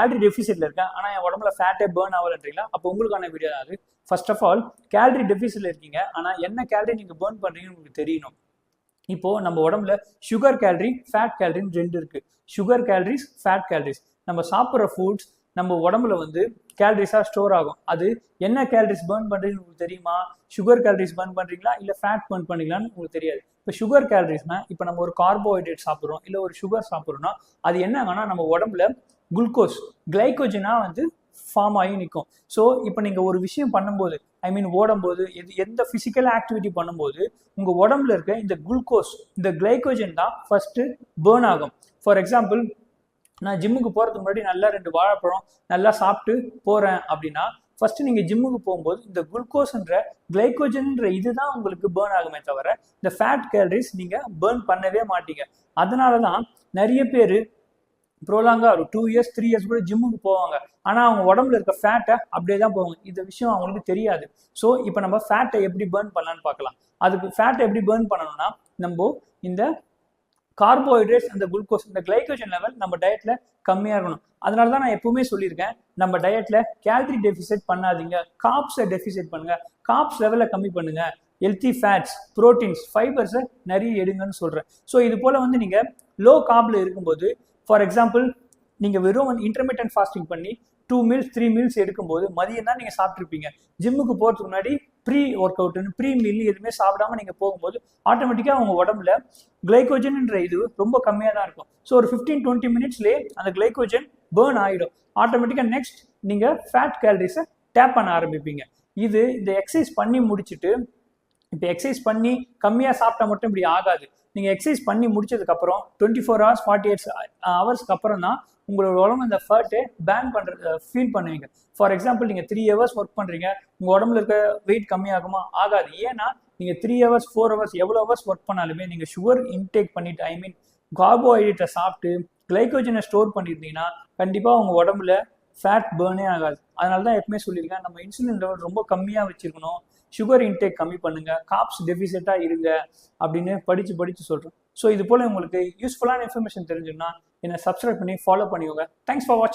Gallery டெஃபிசிட்ல இருக்கேன் ஆனால் என் உடம்புல ஃபேட்டே பேர்ன் ஆகலன்றீங்களா? அப்போ உங்களுக்கான வீடியோ தான் அது ஃபர்ஸ்ட் ஆஃப் ஆல் கேலரி டெஃபிசிட்ல இருக்கீங்க. ஆனால் என்ன கேலரி நீங்கள் பேர்ன் பண்ணுறீங்கன்னு உங்களுக்கு தெரியணும். இப்போ நம்ம உடம்புல சுகர் கேலரி ஃபேட் கேலரின்னு ரெண்டு இருக்கு. சுகர் கேலரிஸ் ஃபேட் கேலரிஸ் நம்ம சாப்பிட்ற ஃபுட்ஸ் நம்ம உடம்புல வந்து கேலரிஸாக ஸ்டோர் ஆகும். அது என்ன கேலரிஸ் பேர்ன் பண்ணுறீங்கன்னு உங்களுக்கு தெரியுமா? சுகர் கேலரிஸ் பேர்ன் பண்ணுறீங்களா இல்லை ஃபேட் பேர்ன் பண்ணுறீங்களான்னு உங்களுக்கு தெரியாது. இப்போ சுகர் கேலரிஸ்னா இப்போ நம்ம ஒரு கார்போஹைட்ரேட் சாப்பிட்றோம் இல்லை ஒரு சுகர் சாப்பிட்றோம்னா அது என்னங்கன்னா நம்ம உடம்புல குளுக்கோஸ் கிளைக்கோஜனாக வந்து ஃபார்ம் ஆகி நிற்கும் ஸோ இப்போ நீங்கள் ஒரு விஷயம் பண்ணும்போது ஐ மீன் ஓடும்போது எது எந்த ஃபிசிக்கல் ஆக்டிவிட்டி பண்ணும்போது உங்கள் உடம்புல இருக்க இந்த குளுக்கோஸ் இந்த கிளைக்கோஜன் தான் ஃபஸ்ட்டு பேர்ன் ஆகும். ஃபார் எக்ஸாம்பிள் நான் ஜிம்முக்கு போகிறதுக்கு முன்னாடி நல்லா ரெண்டு வாழைப்பழம் நல்லா சாப்பிட்டு போகிறேன் அப்படின்னா ஃபர்ஸ்ட் நீங்கள் ஜிம்முக்கு போகும்போது இந்த குளுக்கோஸ்ன்ற கிளைக்கோஜன்ன்ற இதுதான் உங்களுக்கு பேர்ன் ஆகுமே தவிர இந்த ஃபேட் கேலரிஸ் நீங்கள் பேர்ன் பண்ணவே மாட்டீங்க. அதனால தான் நிறைய பேர் ப்ரோலாங்காக ஒரு டூ இயர்ஸ் த்ரீ இயர்ஸ் கூட ஜிம்முக்கு போவாங்க. ஆனால் அவங்க உடம்புல இருக்க ஃபேட்டை அப்படியே தான் போவாங்க இந்த விஷயம் அவங்களுக்கு தெரியாது. ஸோ இப்போ நம்ம ஃபேட்டை எப்படி பேர்ன் பண்ணலான்னு பார்க்கலாம். அதுக்கு ஃபேட்டை எப்படி பேர்ன் பண்ணணும்னா நம்ம இந்த கார்போஹைட்ரேட்ஸ் அந்த குளுக்கோஸ் இந்த கிளைக்கோஜன் லெவல் நம்ம டயட்டில் கம்மியாக இருக்கணும். அதனால தான் நான் எப்பவுமே சொல்லியிருக்கேன் நம்ம டயட்டில் கேலரி டெஃபிசிட் பண்ணாதீங்க. காப்ஸை டெஃபிசிட் பண்ணுங்கள் காப்ஸ் லெவலை கம்மி பண்ணுங்கள் ஹெல்த்தி ஃபேட்ஸ் ப்ரோட்டீன்ஸ் ஃபைபர்ஸை நிறைய எடுங்கன்னு சொல்கிறேன் ஸோ இது போல் வந்து நீங்கள் லோ காப்பில் இருக்கும்போது ஃபார் எக்ஸாம்பிள் நீங்கள் வெறும் வந்து இன்டர்மீடியன்ட் ஃபாஸ்டிங் பண்ணி டூ மீல்ஸ் த்ரீ மீல்ஸ் எடுக்கும்போது மதியம் தான் நீங்கள் சாப்பிட்ருப்பீங்க ஜிம்முக்கு போகிறதுக்கு முன்னாடி ப்ரீ ஒர்க் அவுட்னு ப்ரீ மீல் எதுவுமே சாப்பிடாம நீங்கள் போகும்போது ஆட்டோமேட்டிக்காக உங்கள் உடம்புல கிளைக்கோஜன்ன்ற இது ரொம்ப கம்மியாக தான் இருக்கும். ஸோ ஒரு ஃபிஃப்டீன் டுவெண்ட்டி மினிட்ஸ்லேயே அந்த கிளைக்கோஜன் பேர்ன் ஆகிடும் ஆட்டோமேட்டிக்காக நெக்ஸ்ட் நீங்கள் ஃபேட் கேலரிஸை டேப் பண்ண ஆரம்பிப்பீங்க. இது இந்த எக்ஸசைஸ் பண்ணி முடிச்சுட்டு இப்போ எக்ஸசைஸ் பண்ணி கம்மியாக சாப்பிட்டா மட்டும் இப்படி ஆகாது. நீங்கள் எக்ஸசைஸ் பண்ணி முடிச்சதுக்கப்புறம் twenty four hours forty eights ஹவர்ஸ்க்கு அப்புறம் தான் உங்களோட உடம்பு இந்த ஃபர்ட்டு பேன் பண்ணுறது ஃபீல் பண்ணுவீங்க. ஃபார் எக்ஸாம்பிள் நீங்கள் த்ரீ ஹவர்ஸ் ஒர்க் பண்ணுறீங்க உங்கள் உடம்புல இருக்க வெயிட் கம்மியாகுமா? ஆகாது. ஏன்னா நீங்கள் த்ரீ ஹவர்ஸ் ஃபோர் ஹவர்ஸ் எவ்வளோ ஹவர்ஸ் ஒர்க் பண்ணாலுமே நீங்கள் சுகர் இன்டேக் பண்ணிட்டு ஐ மீன் கார்போஹைட்ரேட்டை சாப்பிட்டு கிளைக்கோஜனை ஸ்டோர் பண்ணியிருந்தீங்கன்னா கண்டிப்பாக உங்கள் உடம்புல ஃபேட் பேர்னே ஆகாது. அதனால தான் எப்பவுமே சொல்லியிருக்கேன் நம்ம இன்சுலின் லெவல் ரொம்ப கம்மியாக வச்சுருக்கணும். சுகர் இன்டேக் கம்மி பண்ணுங்க காப்ஸ் டெபிசிட்டாக இருங்க அப்படின்னு படித்து படித்து சொல்கிறோம் ஸோ இது போல் உங்களுக்கு யூஸ்ஃபுல்லான இன்ஃபர்மேஷன் தெரிஞ்சுன்னா என்னை சப்ஸ்கிரைப் பண்ணி ஃபாலோ பண்ணிக்கோங்க. தேங்க்ஸ் ஃபார் வாட்சிங்